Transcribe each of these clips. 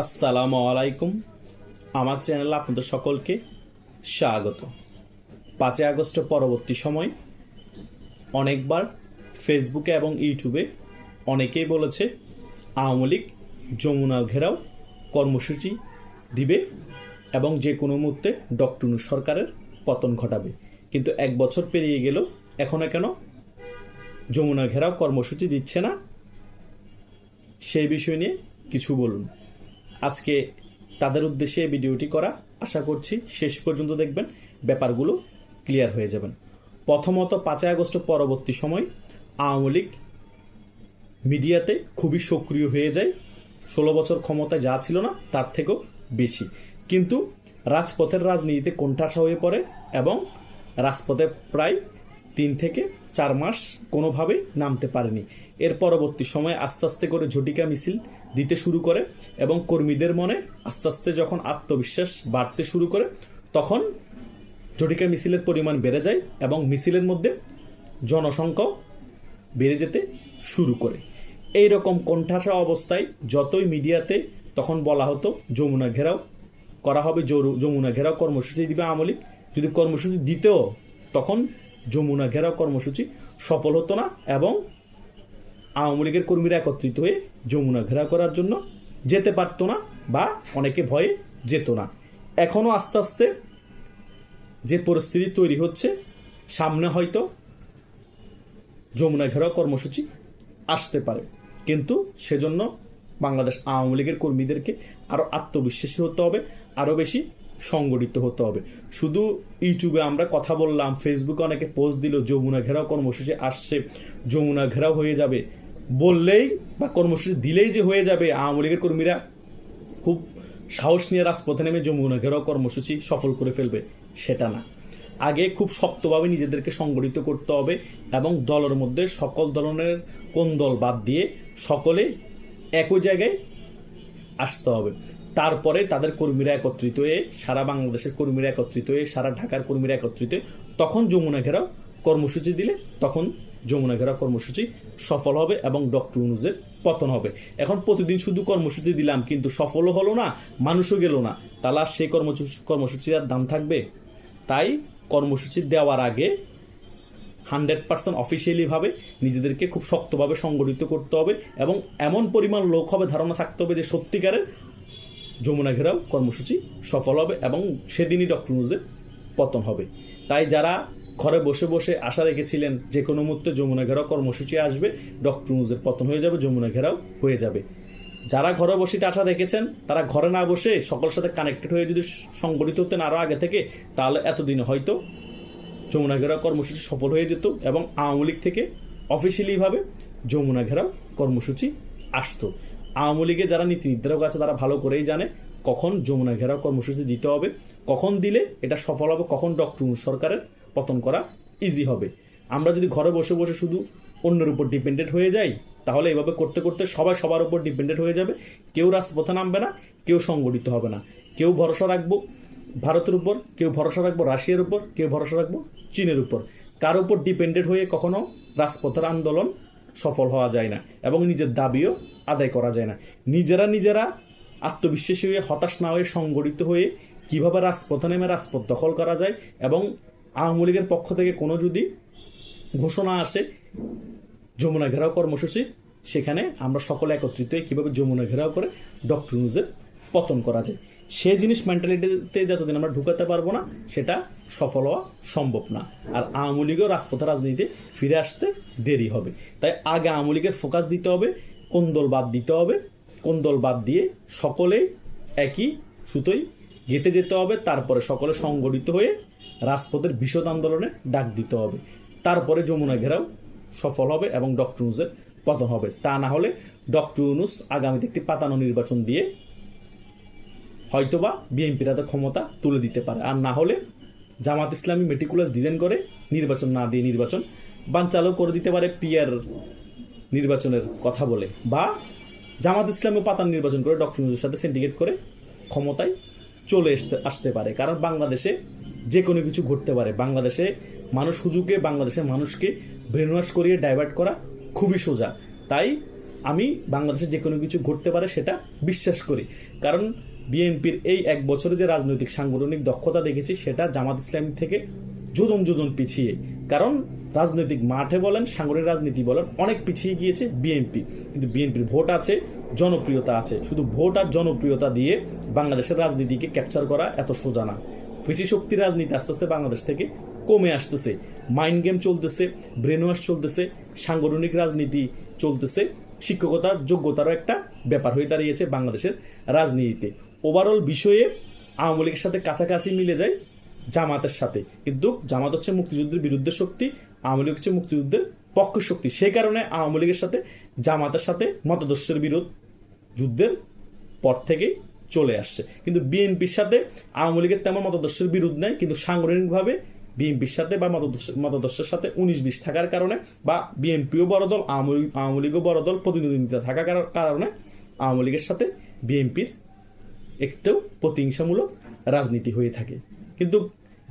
আসসালামু আলাইকুম। আমার চ্যানেলে আপনাদের সকলকে স্বাগত। পাঁচই আগস্ট পরবর্তী সময় অনেকবার ফেসবুকে এবং ইউটিউবে অনেকেই বলেছে, আওয়ামী লীগ যমুনা ঘেরাও কর্মসূচি দিবে এবং যে কোনো মুহূর্তে ডক্টর নূর সরকারের পতন ঘটাবে। কিন্তু এক বছর পেরিয়ে গেল, এখনও কেন যমুনা ঘেরাও কর্মসূচি দিচ্ছে না? সেই বিষয় নিয়ে কিছু বলুন। আজকে তাদের উদ্দেশ্যে ভিডিওটি করা। আশা করছি শেষ পর্যন্ত দেখবেন, ব্যাপারগুলো ক্লিয়ার হয়ে যাবেন। প্রথমত পাঁচই আগস্ট পরবর্তী সময় আওয়ামী লীগ মিডিয়াতে খুবই সক্রিয় হয়ে যায়। ষোলো বছর ক্ষমতায় যা ছিল না, তার থেকেও বেশি। কিন্তু রাজপথের রাজনীতিতে কোণঠাসা হয়ে পড়ে এবং রাজপথে প্রায় তিন থেকে চার মাস কোনোভাবেই নামতে পারেনি। এর পরবর্তী সময়ে আস্তে আস্তে করে ঝটিকা মিছিল দিতে শুরু করে এবং কর্মীদের মনে আস্তে আস্তে যখন আত্মবিশ্বাস বাড়তে শুরু করে, তখন ঝটিকা মিছিলের পরিমাণ বেড়ে যায় এবং মিছিলের মধ্যে জনসংখ্যাও বেড়ে যেতে শুরু করে। এই রকম কোণঠাসা অবস্থায় যতই মিডিয়াতে তখন বলা হতো, যমুনা ঘেরাও করা হবে যমুনা ঘেরাও কর্মসূচি দিবে আমলিক যদি কর্মসূচি দিতেও, তখন যমুনা ঘেরাও কর্মসূচি সফল হতো না এবং আওয়ামী লীগের কর্মীরা একত্রিত হয়ে যমুনা ঘেরাও করার জন্য যেতে পারতো না বা অনেকে ভয়ে যেত না। এখনও আস্তে আস্তে যে পরিস্থিতি তৈরি হচ্ছে, সামনে হয়তো যমুনা ঘেরাও কর্মসূচি আসতে পারে। কিন্তু সেজন্য বাংলাদেশ আওয়ামী লীগের কর্মীদেরকে আরও আত্মবিশ্বাসী হতে হবে আরও বেশি সংগঠিত হতে হবে। শুধু ইউটিউবে আমরা কথা বললাম ফেসবুকে অনেকে পোস্ট দিল, যমুনা ঘেরাও কর্মসূচি আসছে, যমুনা ঘেরাও হয়ে যাবে। বললেই বা কর্মসূচি দিলেই যে হয়ে যাবে, আওয়ামী লীগের কর্মীরা খুব সাহস নিয়ে রাজপথে নেমে যমুনা ঘেরাও কর্মসূচি সফল করে ফেলবে, সেটা না। আগে খুব শক্তভাবে নিজেদেরকে সংগঠিত করতে হবে এবং দলের মধ্যে সকল ধরনের কোন দল বাদ দিয়ে সকলে একই জায়গায় আসতে হবে। তারপরে তাদের কর্মীরা একত্রিত হয়ে সারা বাংলাদেশের কর্মীরা একত্রিত হয়ে, সারা ঢাকার কর্মীরা একত্রিত হয়ে তখন যমুনা ঘেরাও কর্মসূচি দিলে তখন যমুনা ঘেরাও কর্মসূচি সফল হবে এবং ডক্টর ইউনুজের পতন হবে। এখন প্রতিদিন শুধু কর্মসূচি দিলাম, কিন্তু সফলও হলো না, মানুষও গেল না। তাহলে সেই কর্মসূচি কর্মসূচির আর দাম থাকবে? তাই কর্মসূচি দেওয়ার আগে হান্ড্রেড পার্সেন্ট অফিসিয়ালিভাবে নিজেদেরকে খুব শক্তভাবে সংগঠিত করতে হবে এবং এমন পরিমাণ লোক হবে, ধারণা থাকতে হবে যে সত্যিকারের যমুনা ঘেরাও কর্মসূচি সফল হবে এবং সেদিনই ডক্টর নিউজের পতন হবে। তাই যারা ঘরে বসে বসে আশা রেখেছিলেন যে কোনো মুহূর্তে যমুনা ঘেরাও কর্মসূচি আসবে ডক্টর নিউজের পতন হয়ে যাবে, যমুনা ঘেরাও হয়ে যাবে। যারা ঘরে বসে আশা রেখেছেন, তারা ঘরে না বসে সকলের সাথে কানেক্টেড হয়ে যদি সংগঠিত হতেন আরও আগে থেকে, তাহলে এতদিন হয়তো যমুনা ঘেরাও কর্মসূচি সফল হয়ে যেত এবং আওয়ামী লীগ থেকে অফিসিয়ালিভাবে যমুনা ঘেরাও কর্মসূচি আসতো। আওয়ামী লীগের যারা নীতি নির্ধারক আছে, তারা ভালো করেই জানে কখন যমুনা ঘেরাও কর্মসূচি দিতে হবে, কখন দিলে এটা সফল হবে, কখন ডক্টর সরকারের পতন করা ইজি হবে। আমরা যদি ঘরে বসে বসে শুধু অন্যের উপর ডিপেন্ডেন্ট হয়ে যাই, তাহলে এভাবে করতে করতে সবাই সবার উপর ডিপেন্ডেন্ট হয়ে যাবে। কেউ রাজপথে নামবে না, কেউ সংগঠিত হবে না। কেউ ভরসা রাখব ভারতের উপর, কেউ ভরসা রাখব রাশিয়ার উপর, কেউ ভরসা রাখব চীনের উপর। কার উপর ডিপেন্ডেন্ট হয়ে কখনো রাজপথের আন্দোলন সফল হওয়া যায় না এবং নিজের দাবিও আদায় করা যায় না। নিজেরা নিজেরা আত্মবিশ্বাসী হয়ে, হতাশ না হয়ে, সংগঠিত হয়ে কীভাবে রাজপথে নেমে রাজপথ দখল করা যায় এবং আওয়ামী লীগের পক্ষ থেকে কোনো যদি ঘোষণা আসে যমুনা ঘেরাও কর্মসূচি, সেখানে আমরা সকলে একত্রিত হয়ে কীভাবে যমুনা ঘেরাও করে ডক্টর নিউজের পতন করা যায়। সে জিনিস মেন্টালিটিতে যতদিন আমরা ঢুকাতে পারব না, সেটা সফল হওয়া সম্ভব না। আর আওয়ামী লীগও রাজপথে রাজনীতিতে ফিরে আসতে দেরি হবে। তাই আগে আওয়ামী লীগের ফোকাস দিতে হবে, কোন দল বাদ দিতে হবে, কোন দল বাদ দিয়ে সকলেই একই সুতোই গেতে যেতে হবে, তারপরে সকলে সংগঠিত হয়ে রাজপথের বিশদ আন্দোলনে ডাক দিতে হবে। তারপরে যমুনা ঘেরাও সফল হবে এবং ডক্টর ইউনুসের পতন হবে। তা না হলে ডক্টর ইউনুস আগামীতে একটি পাতানো নির্বাচন দিয়ে হয়তোবা বিএনপির হাতে ক্ষমতা তুলে দিতে পারে। আর না হলে জামাত ইসলামী মেটিকুলাস ডিজাইন করে নির্বাচন না দিয়ে নির্বাচন বানচালও করে দিতে পারে পিয়ার নির্বাচনের কথা বলে। বা জামাত ইসলামী পাতান নির্বাচন করে ডক্টর ইউনুসের সাথে সিন্ডিকেট করে ক্ষমতায় চলে আসতে আসতে পারে। কারণ বাংলাদেশে যে কোনো কিছু ঘটতে পারে। বাংলাদেশে মানুষ হুজুকে বাংলাদেশের মানুষকে ব্রেনওয়াশ করিয়ে ডাইভার্ট করা খুবই সোজা। তাই আমি বাংলাদেশে যে কোনো কিছু ঘটতে পারে সেটা বিশ্বাস করি। কারণ বিএনপির এই এক বছরে যে রাজনৈতিক সাংগঠনিক দক্ষতা দেখেছি, সেটা জামাত ইসলামী থেকে যোজন যোজন পিছিয়ে। কারণ রাজনৈতিক মাঠে বলেন, সাংগঠনিক রাজনীতি বলেন, অনেক পিছিয়ে গিয়েছে বিএনপি। কিন্তু বিএনপির ভোট আছে, জনপ্রিয়তা আছে। শুধু ভোট আর জনপ্রিয়তা দিয়ে বাংলাদেশের রাজনীতিকে ক্যাপচার করা এত সোজা না। পেশি শক্তির রাজনীতি আস্তে আস্তে বাংলাদেশ থেকে কমে আসতেছে। মাইন্ড গেম চলতেছে ব্রেন ওয়াশ চলতেছে, সাংগঠনিক রাজনীতি চলতেছে। শিক্ষকতার যোগ্যতারও একটা ব্যাপার হয়ে দাঁড়িয়েছে বাংলাদেশের রাজনীতিতে। ওভারঅল বিষয়ে আওয়ামী লীগের সাথে কাছাকাছি মিলে যায় জামাতের সাথে। কিন্তু জামাত হচ্ছে মুক্তিযুদ্ধের বিরুদ্ধে শক্তি, আওয়ামী লীগ হচ্ছে মুক্তিযুদ্ধের পক্ষ শক্তি। সেই কারণে আওয়ামী লীগের সাথে, জামাতের সাথে মতদর্শের বিরোধ যুদ্ধের পর থেকেই চলে আসছে। কিন্তু বিএনপির সাথে আওয়ামী লীগের তেমন মতদর্শের বিরোধ নেই, কিন্তু সাংগঠনিকভাবে বিএনপির সাথে বা মতদর্শ- মতদর্শের সাথে উনিশ বিশ থাকার কারণে বা বিএনপিও বড় দল, আওয়ামী আওয়ামী লীগও বড় দল প্রতিদ্বন্দ্বিতা থাকার কার- কারণে আওয়ামী লীগের সাথে বিএনপির একটু প্রতিহিংসামূলক রাজনীতি হয়ে থাকে। কিন্তু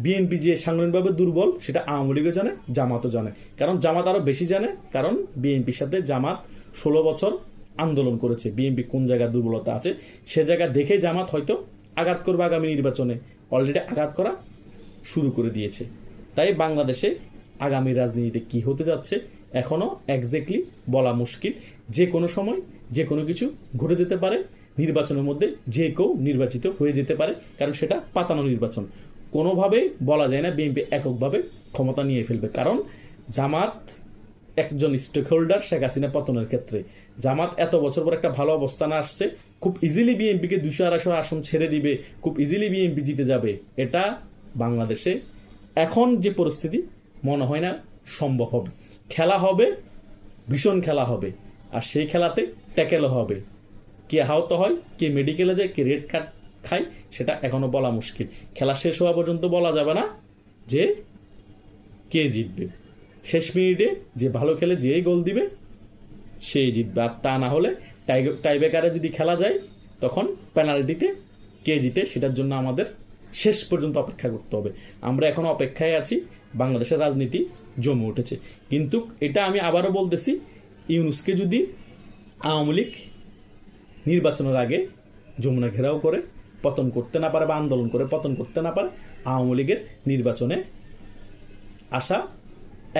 বিএনপি যে সাংগঠনিকভাবে দুর্বল, সেটা আওয়ামী লীগও জানে, জামাতও জানে। কারণ জামাত আরও বেশি জানে, কারণ বিএনপির সাথে জামাত ষোলো বছর আন্দোলন করেছে। বিএনপি কোন জায়গায় দুর্বলতা আছে, সে জায়গা দেখে জামাত হয়তো আঘাত করবে আগামী নির্বাচনে। অলরেডি আঘাত করা শুরু করে দিয়েছে। তাই বাংলাদেশে আগামী রাজনীতিতে কি হতে যাচ্ছে এখনও একজ্যাক্টলি বলা মুশকিল। যে কোনো সময় যে কোনো কিছু ঘটে যেতে পারে। নির্বাচনের মধ্যে যে কেউ নির্বাচিত হয়ে যেতে পারে, কারণ সেটা পাতানো নির্বাচন। কোনোভাবেই বলা যায় না বিএনপি এককভাবে ক্ষমতা নিয়ে ফেলবে। কারণ জামাত একজন স্টেক হোল্ডার শেখ হাসিনা পতনের ক্ষেত্রে। জামাত এত বছর পর একটা ভালো অবস্থানে আসছে, খুব ইজিলি বিএনপিকে দুশো আড়াইশো আসন ছেড়ে দিবে, খুব ইজিলি বিএনপি জিতে যাবে। এটা বাংলাদেশে এখন যে পরিস্থিতি, মনে হয় না সম্ভব হবে। খেলা হবে, ভীষণ খেলা হবে। আর সেই খেলাতে ট্যাকেলও হবে। কে আহত হয়, কে মেডিকেলে যায়, কে রেড কার্ড খায়, সেটা এখনও বলা মুশকিল। খেলা শেষ হওয়া পর্যন্ত বলা যাবে না যে কে জিতবে। শেষ মিনিটে যে ভালো খেলে যেই গোল দিবে, সেই জিতবে। আর তা না হলে টাই টাইব্রেকারে যদি খেলা যায়, তখন পেনাল্টিতে কে জিতে, সেটার জন্য আমাদের শেষ পর্যন্ত অপেক্ষা করতে হবে। আমরা এখন অপেক্ষায় আছি, বাংলাদেশের রাজনীতি জমে উঠেছে। কিন্তু এটা আমি আবারও বলতেছি, ইউনুসকে যদি আওয়ামী লীগ নির্বাচনের আগে যমুনা ঘেরাও করে, পতন করতে না পারে বা আন্দোলন করে পতন করতে না পারে, আওয়ামী লীগের নির্বাচনে আসা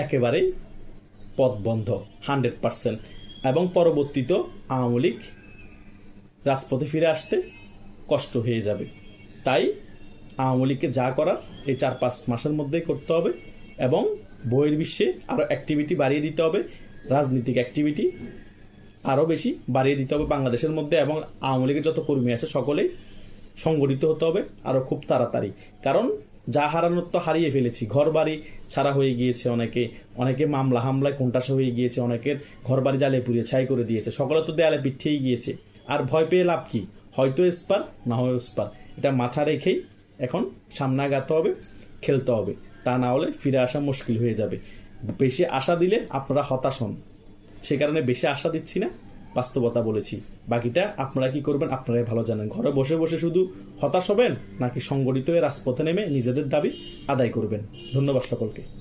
একেবারেই পথ বন্ধ, হান্ড্রেড পার্সেন্ট। এবং পরবর্তীত আওয়ামী লীগ রাজপথে ফিরে আসতে কষ্ট হয়ে যাবে। তাই আওয়ামী লীগকে যা করার এই চার পাঁচ মাসের মধ্যেই করতে হবে এবং বইয়ের বিশ্বে আরও অ্যাক্টিভিটি বাড়িয়ে দিতে হবে, রাজনৈতিক অ্যাক্টিভিটি আরও বেশি বাড়িয়ে দিতে হবে বাংলাদেশের মধ্যে এবং আওয়ামী লীগের যত কর্মী আছে সকলেই সংগঠিত হতে হবে আরও খুব তাড়াতাড়ি। কারণ যা হারানোর তো হারিয়ে ফেলেছি। ঘর বাড়ি ছাড়া হয়ে গিয়েছে অনেকে। অনেকে মামলা হামলায় কোনটাসা হয়ে গিয়েছে, অনেকের ঘর বাড়ি জালে পুড়িয়ে ছাই করে দিয়েছে। সকলে তো দেয়ালে পিঠিয়েই গিয়েছে। আর ভয় পেয়ে লাভ কি? হয়তো স্পার না হয় স্পার এটা মাথা রেখেই এখন সামনে আগাতে হবে, খেলতে হবে। তা না হলে ফিরে আসা মুশকিল হয়ে যাবে। বেশি আশা দিলে আপনারা হতাশ হন। সে কারণে বেশি আশা দিচ্ছি না, বাস্তবতা বলেছি। বাকিটা আপনারা কি করবেন, আপনারাই ভালো জানেন। ঘরে বসে বসে শুধু হতাশ হবেন, নাকি সংগঠিত হয়ে রাজপথে নেমে নিজেদের দাবি আদায় করবেন? ধন্যবাদ সকলকে।